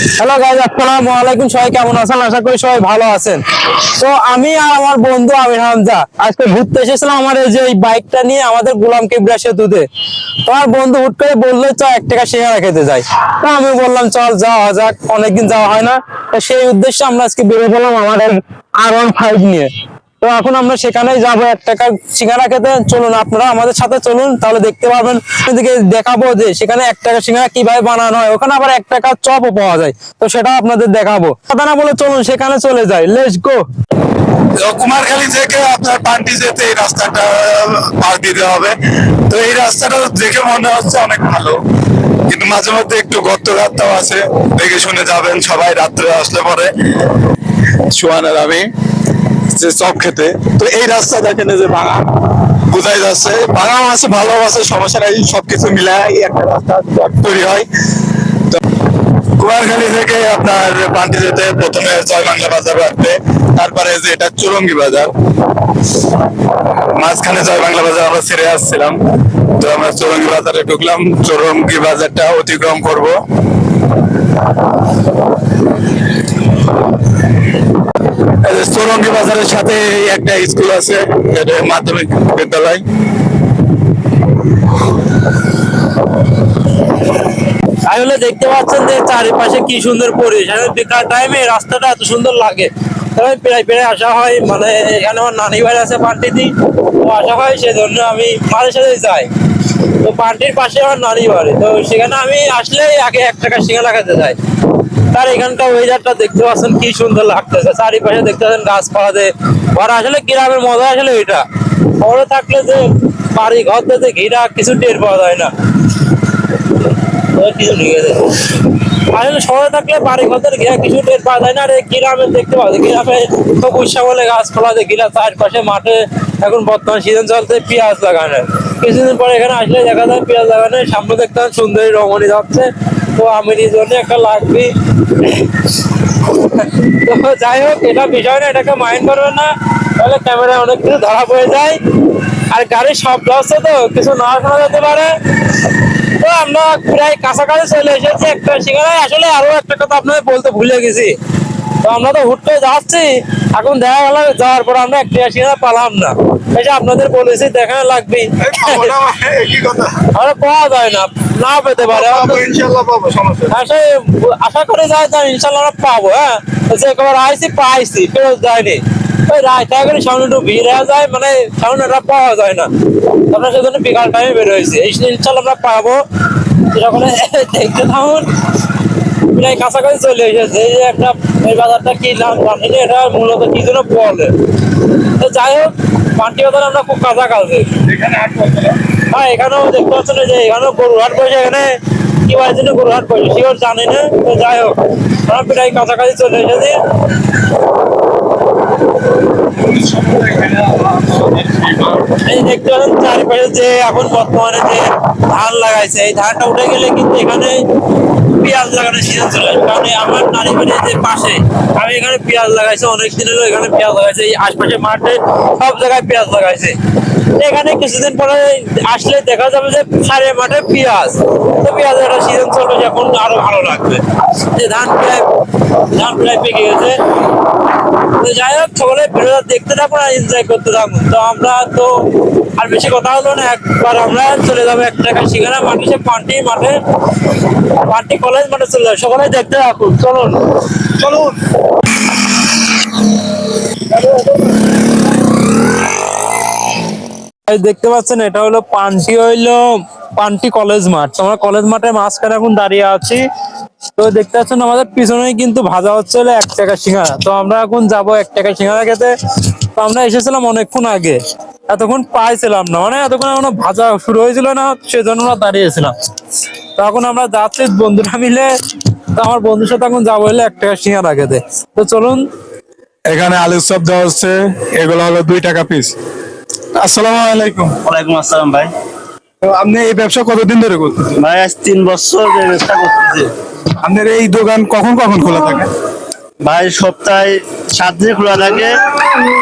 Hello guys আলাইকুম। সবাই কেমন আছেন? আশা করি সবাই ভালো আছেন। তো আমি আর আমার বন্ধু আমির হামজা আজকে ঘুরতে এসেছিলাম আমার এই যে এই বাইকটা নিয়ে আমাদের গোলাম কিবরা সেতুতে। তোমার বন্ধু হুট করে বলল, চ, এক টাকা সিঙ্গারা খেতে যাই। তো আমি বললাম, চল, যাওয়া যাক। অনেকদিন যাওয়া হয় না। তো সেই উদ্দেশ্যে আমরা আজকে বেরিয়ে পড়লাম আমাদের আর ওয়ান ফাইভ নিয়ে। তো এখন আমরা সেখানেই যাব। এক টাকা সিঙ্গারা খেতে। চলুন আপনারা আমাদের সাথে চলুন তাহলে দেখতে পাবেন। এদিকে দেখাবো যে সেখানে এক টাকা সিঙ্গারা কীভাবে বানানো হয়। ওখানে আবার এক টাকা চপও পাওয়া যায়। তো সেটা আপনাদের দেখাবো। কথা না বলে চলুন সেখানে চলে যাই। লেটস গো কুমারখালী থেকে আপনার পান্টি যেতে এই রাস্তাটা পার দিতে হবে। তো এই রাস্তাটা দেখে মনে হচ্ছে অনেক ভালো। কিন্তু মাঝে মধ্যে একটু গর্ত গাত্তাও আছে। দেখে শুনে যাবেন সবাই রাত্রে আসলে পরে। সোয়ানের আমি যে চপ খেতে, তো এই রাস্তা দেখেন যে ভাঙা বোঝাই যাচ্ছে? ভাঙাও আছে ভালো আছে, সমস্যা নাই, সবকিছু মিলায় একটা রাস্তা তৈরি হয়। তো কুমারখালী থেকে আপনার পান্টি যেতে প্রথমে জয় বাংলা বাজার রাখবে তারপরে যে এটা চুরঙ্গি বাজার। মাঝখানে জয় বাংলা বাজার আমরা ছেড়ে আসছিলাম, তো আমরা চৌরঙ্গি বাজারে ঢুকলাম, চৌরঙ্গি বাজারটা অতিক্রম করব। বাজারের সাথে একটা স্কুল আছে মাধ্যমিক বিদ্যালয়। আসলে দেখতে পাচ্ছেন যে চারিপাশে কি সুন্দর পরিবেশ। বেকার টাইমে রাস্তাটা এত সুন্দর লাগে। তবে প্রায় প্রায় আসা হয় মানে এখানে আমার নানি বাড়ি আছে পান্টিতি তো আসা হয় সেজন্য আমি মাঝে সাথে যাই। তো পান্টির পাশে আমার নানি বাড়ি, তো সেখানে আমি আসলেই আগে এক টাকা সিঙ্গারা খেতে যাই। তার এখানকার ওয়েদারটা দেখতে পাচ্ছেন কি সুন্দর লাগতেছে। চারিপাশে দেখতে পাচ্ছেন গাছপালা দিয়ে ঘর আসলে গ্রামের মজা আসলে এটা। শহরে থাকলে যে বাড়ি ঘর থেকে ঘিরা কিছু টের পাওয়া যায় না। শহরে থাকলে বাড়ি কিছু পাওয়া যায় না। আর গ্রামে দেখতে পাওয়া যায় গ্রামে তো উৎসা বলে গাছপালা দিয়ে ঘিরা মাঠে এখন বর্তমান সিজন পেঁয়াজ লাগানো কিছুদিন পরে এখানে আসলে দেখা যায়, পেঁয়াজ লাগানো সামনে দেখতে সুন্দরী রমণী যাচ্ছে। তো আমি এই জন্য একটা লাগবি। তো যাই হোক এটা বিষয় না এটাকে মাইন্ড করবেন না। তাহলে ক্যামেরায় অনেক কিছু ধরা পড়ে যায়। আর গাড়ির শব্দ হচ্ছে তো কিছু না শোনা যেতে পারে। তো আমরা প্রায় কাছাকাছি চলে এসেছি একটা সেখানে। আসলে আরও একটা কথা আপনাদের বলতে ভুলে গেছি। তো আমরা তো হুট করে যাচ্ছি। এখন দেখা গেল যাওয়ার পর আমরা একটা সিঙ্গারা পালাম না। এই যে আপনাদের বলেছি দেখানো লাগবে আমরা পাওয়া যায় না। না পেতে পারে। আশা আশা করে যাই তো ইনশাল্লাহ আমরা পাবো হ্যাঁ? যে একবার আইসি পাইছি ফেরত যায়নি। ওই রায়তা করে সামনে একটু ভিড় হয়ে যায় মানে সামনে ওটা পাওয়া যায় না। আমরা সেজন্য বিকাল টাইমে বের হয়েছি। ইনশাল্লাহ আমরা পাবো। যখন দেখতে থাকুন প্রায় কাছাকাছি চলে এসেছে। এই যে একটা এই বাজারটা কি নাম জানি এটা মূলত কি জন্য বলে। তো যাই হোক পান্টি বাজার আমরা খুব কাছাকাছি। এখানে আট বছর। হ্যাঁ এখানেও দেখতে পাচ্ছেন যে এখানেও গরুহাট বসে এখানে। কি বলে জন্য গরুহাট বসে, শিওর জানি না। তো যাই হোক আমরা প্রায় কাছাকাছি চলে এসেছি। এই দেখতে পাচ্ছেন চারিপাশে যে এখন বর্তমানে যে ধান লাগাইছে, এই ধানটা উঠে গেলে কিন্তু এখানে পেঁয়াজ লাগানোর সিজন চলে আসবে। কারণ আমার নারী বাড়ির যে পাশে, আমি এখানে পেঁয়াজ লাগাইছি, অনেক দিন হলো এখানে পেঁয়াজ লাগাইছে। এই আশপাশে মাঠে সব জায়গায় পেঁয়াজ লাগাইছে। এখানে কিছুদিন পরে আসলে দেখা যাবে যে সারে মাঠে পেঁয়াজ। তো পেঁয়াজের একটা সিজন চলবে এখন আরও ভালো লাগবে। যে ধান প্রায় ধান প্রায় পেকে গেছে। তো যাই হোক সকলে ভিডিওটা দেখতে থাকুন আর এনজয় করতে থাকুন। তো আমরা তো আর বেশি কথা হলো না, একবার আমরা চলে যাব এক টাকা সেখানে মাঠে, সে পান্টি মাঠে, পান্টি কলেজ মাঠে চলে যাব। সকলে দেখতে থাকুন। চলুন। চলুন। দেখতে পাচ্ছেন, এটা হলো পান্টি, হইল পান্টি কলেজ মাঠ। আমরা কলেজ মাঠের মাঝখানে এখন দাঁড়িয়ে আছি। তো দেখতে পাচ্ছেন, আমাদের পিছনেই কিন্তু ভাজা হচ্ছে হলো এক টাকা সিঙ্গারা। তো আমরা এখন যাব এক টাকা সিঙ্গারা খেতে। তো আমরা এসেছিলাম অনেকক্ষণ আগে। এতক্ষণ পাইছিলাম না। মানে এতক্ষণ এখনও ভাজা শুরু হয়েছিল না, সেজন্য আমরা দাঁড়িয়েছিলাম। তো এখন আমরা যাচ্ছি বন্ধুরা মিলে। তো আমার বন্ধুর সাথে এখন যাব হলে এক টাকা সিঙ্গারা খেতে। তো চলুন। এখানে আলুর চপ দেওয়া হচ্ছে। এগুলো হলো দুই টাকা পিস আসসালামু আলাইকুম। ওয়ালাইকুম আসসালাম ভাই। আপনি এই ব্যবসা কতদিন ধরে করতেছেন? ভাই আজ তিন বছর যে ব্যবসা করতেছি। আপনার এই দোকান কখন কখন খোলা থাকে? ভাই সপ্তাহে সাত দিনে খোলা থাকে।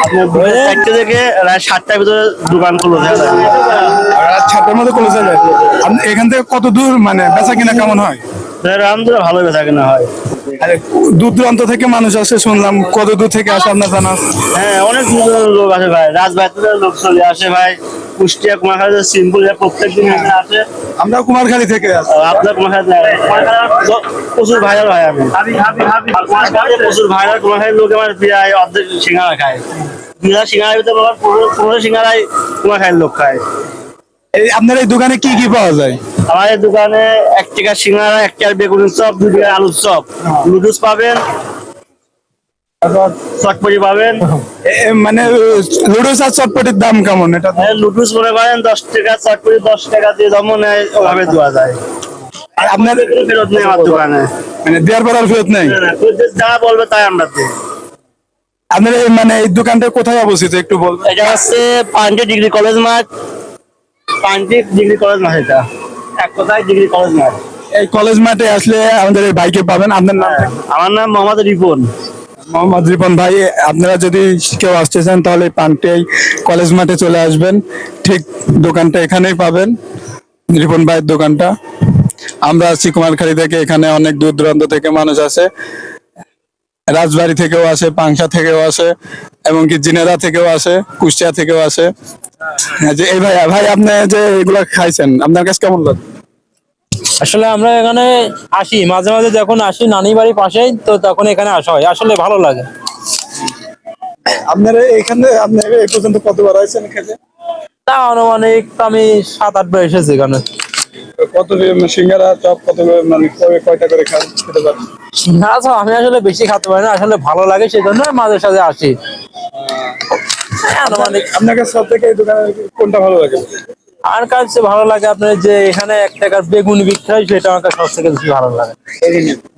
আপনার ভোর চারটে থেকে রাত সাতটার ভিতরে দোকান খোলা থাকে রাত সাতটার মধ্যে খোলা যায়। এখান থেকে কত দূর মানে বেচা কিনা কেমন হয়? আলহামদুলিল্লাহ ভালো বেচা কেনা হয়। দূর দূরান্ত থেকে মানুষ আসে শুনলাম কত দূর থেকে আসে আপনার জানা হ্যাঁ অনেক লোক আসে ভাই রাজবাড়ি থেকে লোক চলে আসে ভাই কুষ্টিয়া কুমারখালী সিম্পল প্রত্যেক দিন আসে। আমরা কুমারখালী থেকে আপনার কুমারখালী প্রচুর ভাইরাল ভাই আমি। প্রচুর ভাইরাল কুমারখালীর লোক আমার প্রায় অর্ধেক সিঙ্গারা খায়। বিনা সিঙ্গারার ভিতরে আমার পনেরো পনেরো সিঙ্গারাই কুমারখালীর লোক খায়। এই আপনার এই দোকানে কি কি পাওয়া যায়? আমাদের দোকানে এক টাকা সিঙ্গারা এক টাকার বেগুনের চপ দুই টাকার আলুর চপ। লুডুস পাবেন চটপটি মানে লুডোস আর চটপটির দাম কেমন? এটা হ্যাঁ, লুডুস মনে করেন দশ টাকা চটপটি দশ টাকা দিয়ে যেমন নেয় ওভাবে দেওয়া যায়। আর আপনার ফেরত নেই আমার দোকানে। মানে দেওয়ার পর আর ফেরত নেই? যা বলবে তাই আমরা দিই। আপনার মানে এই দোকানটা কোথায় অবস্থিত? একটু বলবেন। এটা হচ্ছে ডিগ্রি কলেজ মাঠ। পান্ডি ডিগ্রি কলেজ মাঠ এটা এক কথায় ডিগ্রি কলেজ মাঠ এই কলেজ মাঠে আসলে আমাদের এই বাইকে পাবেন। আপনার নাম? আমার নাম মোহাম্মদ রিপন। মোহাম্মদ রিপন ভাই আপনারা যদি কেউ আসতে চান তাহলে পান্টেই কলেজ মাঠে চলে আসবেন। ঠিক দোকানটা এখানেই পাবেন। রিপন ভাইয়ের দোকানটা। আমরা আছি কুমারখালী থেকে এখানে অনেক দূর দূরান্ত থেকে মানুষ আসে। রাজবাড়ি থেকেও আসে পাংশা থেকেও আসে এমনকি জিনেরা থেকেও আসে কুষ্টিয়া থেকেও আসে। হ্যাঁ, যে এই ভাই ভাই আপনি যে এগুলা খাইছেন আপনার কাছে কেমন লাগে? আসলে আমরা এখানে আসি মাঝে মাঝে যখন আসি নানি বাড়ির পাশেই তো তখন এখানে আসা হয়। আসলে ভালো লাগে। আপনারা এখানে আপনি এই পর্যন্ত কতবার আছেন খেতে তা আনুমানিক আমি সাত আট বার এসেছি এখানে। কত সিঙ্গারা চপ কত মানে কয়টা করে খান খেতে পারেন? তো আমি আসলে বেশি খেতে পারি না। আসলে ভালো লাগে সেজন্য মাঝে সাঝে আসি। আপনাকে সব থেকে দোকানে কোনটা ভালো লাগে? আর কাছে ভালো লাগে আপনার যে এখানে এক টাকার বেগুন বিক্রি হয় সেটা আমার কাছে সব থেকে বেশি ভালো লাগে।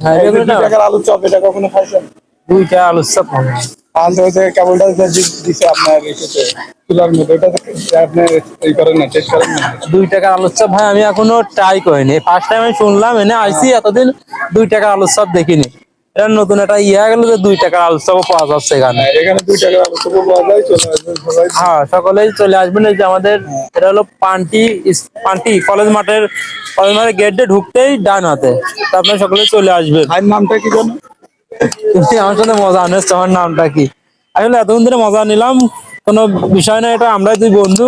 হ্যাঁ বেগুনটা টাকার আলুর চপ এটা কখনো খাইছেন? দুইটা চপ হয়। আলু হচ্ছে কেবলটা দিছে আপনার এসেছে। চুলার মধ্যে ওটা আপনি এই করেন না টেস্ট করেন না। দুই টাকার চপ ভাই আমি এখনও ট্রাই করিনি। ফার্স্ট টাইম আমি শুনলাম এনে আইসি এতদিন দুই টাকার আলুর চপ দেখিনি। এটা নতুন একটা ইয়ে গেল যে দুই টাকার চপ পাওয়া যাচ্ছে এখানে। হ্যাঁ, এখানে দুই টাকার আলু চপ পাওয়া যায় চলে আসবেন হ্যাঁ সকলেই চলে আসবেন এই যে আমাদের এটা হলো পান্টি পান্টি কলেজ মাঠের কলেজ মাঠের গেট দিয়ে ঢুকতেই ডান হাতে। আপনারা সকলে চলে আসবেন। ভাইয়ের নামটা কি জানো? তুমি আমার সাথে মজা আনিস তোমার নামটা কি? আসলে এতক্ষণ ধরে মজা নিলাম কোনো বিষয় না এটা আমরা দুই বন্ধু।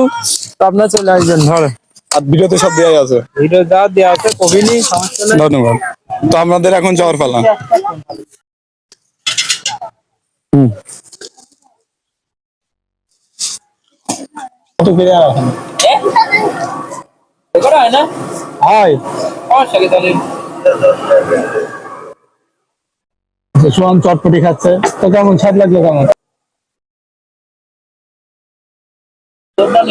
তো আপনারা চলে আসবেন ধরে। আর ভিডিওতে সব দেওয়া আছে। ভিডিও যা দেওয়া আছে কবি সমস্যা ধন্যবাদ। তো আপনাদের এখন যাওয়ার পালা। হয় হয় সোহান চটপটি খাচ্ছে। তো কেমন স্বাদ লাগল কেমন?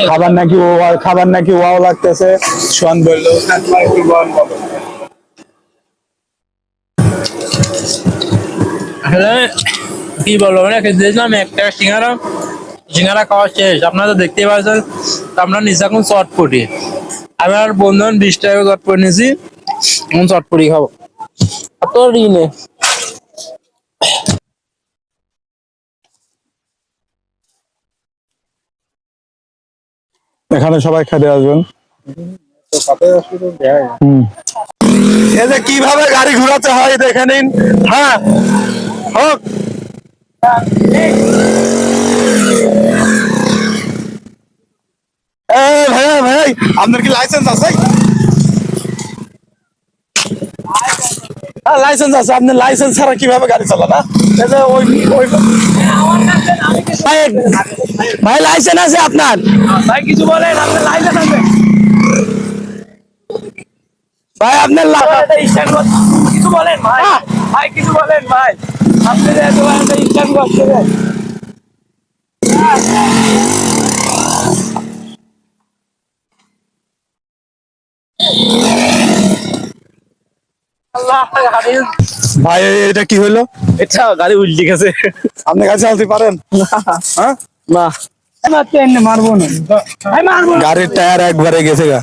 খাবার নাকি ও খাবার নাকি ওয়াও লাগতেছে। সোহান বলল আসলে কি বলব মানে খেতে দিয়েছিলাম একটা সিঙ্গারা সিঙ্গারা খাওয়া শেষ। আপনারা তো দেখতেই পাচ্ছেন তো আমরা নিচে এখন চটপটি। আমি আর বন্ধু বিশ টাকা করে চটপটি নিয়েছি এখন চটপটি খাব। ই নে এখানে সবাই খেতে আসবেন। হুম। এই যে কীভাবে গাড়ি ঘোরাতে হয় দেখে নিন। হ্যাঁ। ভাই ভাই আপনার কি লাইসেন্স আছে? লাইসেন্স আছে আপনি লাইসেন্স ছাড়া কীভাবে গাড়ি চালান? ওই ওই ভাই ভাই লাইসেন্স আছে আপনার? ভাই কিছু বলেন আপনার লাইসেন্স আছে? ভাই আপনার কিছু বলেন ভাই। ভাই কিছু বলেন ভাই। একটা ভাই এটা কি হলো এটা গাড়ি উল্টে গেছে। আপনি গাড়ি চালাতে পারেন? হ্যাঁ? না। মারবো না। গাড়ির টায়ার একবারে গেছে গা।